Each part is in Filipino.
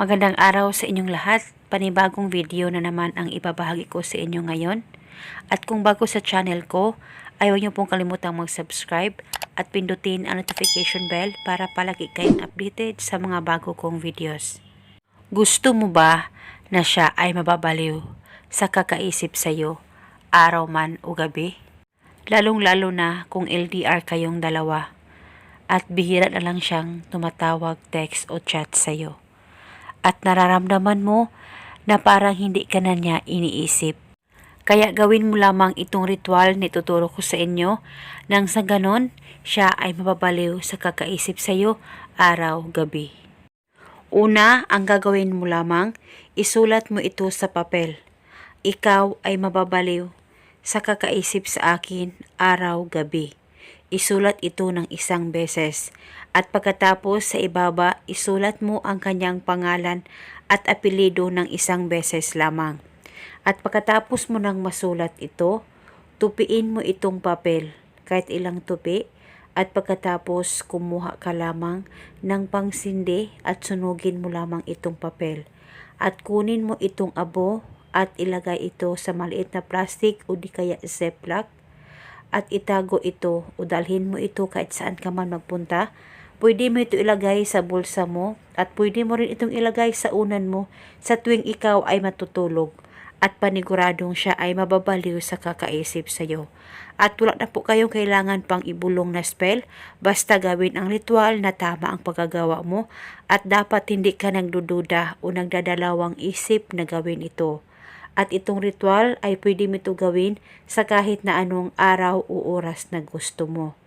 Magandang araw sa inyong lahat. Panibagong video na naman ang ibabahagi ko sa inyo ngayon. At kung bago sa channel ko, ay huwag niyo pong kalimutang mag-subscribe at pindutin ang notification bell para palagi kayong updated sa mga bago kong videos. Gusto mo ba na siya ay mababaliw sa kakaisip sa'yo, araw man o gabi? Lalong-lalo na kung LDR kayong dalawa at bihira na lang siyang tumatawag, text o chat sa'yo. At nararamdaman mo na parang hindi ka na niya iniisip. Kaya gawin mo lamang itong ritual na ituturo ko sa inyo nang sa ganon siya ay mababaliw sa kakaisip sa'yo araw-gabi. Una, ang gagawin mo lamang, isulat mo ito sa papel. Ikaw ay mababaliw sa kakaisip sa akin araw-gabi. Isulat ito ng isang beses at pagkatapos sa ibaba, isulat mo ang kanyang pangalan at apelido ng isang beses lamang. At pagkatapos mo nang masulat ito, tupiin mo itong papel kahit ilang tupi at pagkatapos kumuha ka lamang ng pangsindi at sunugin mo lamang itong papel. At kunin mo itong abo at ilagay ito sa maliit na plastic o di kaya ziplock at itago ito o dalhin mo ito kahit saan ka man magpunta. Pwede mo ito ilagay sa bulsa mo at pwede mo rin itong ilagay sa unan mo sa tuwing ikaw ay matutulog at paniguradong siya ay mababaliw sa kakaisip sa iyo. At wala na po kayong kailangan pang ibulong na spell, basta gawin ang ritual na tama ang pagkagawa mo at dapat hindi ka nagdududa o nagdadalawang isip na gawin ito. At itong ritual ay pwede mo ito gawin sa kahit na anong araw o oras na gusto mo.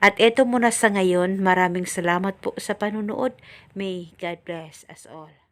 At ito muna sa ngayon, maraming salamat po sa panunood. May God bless us all.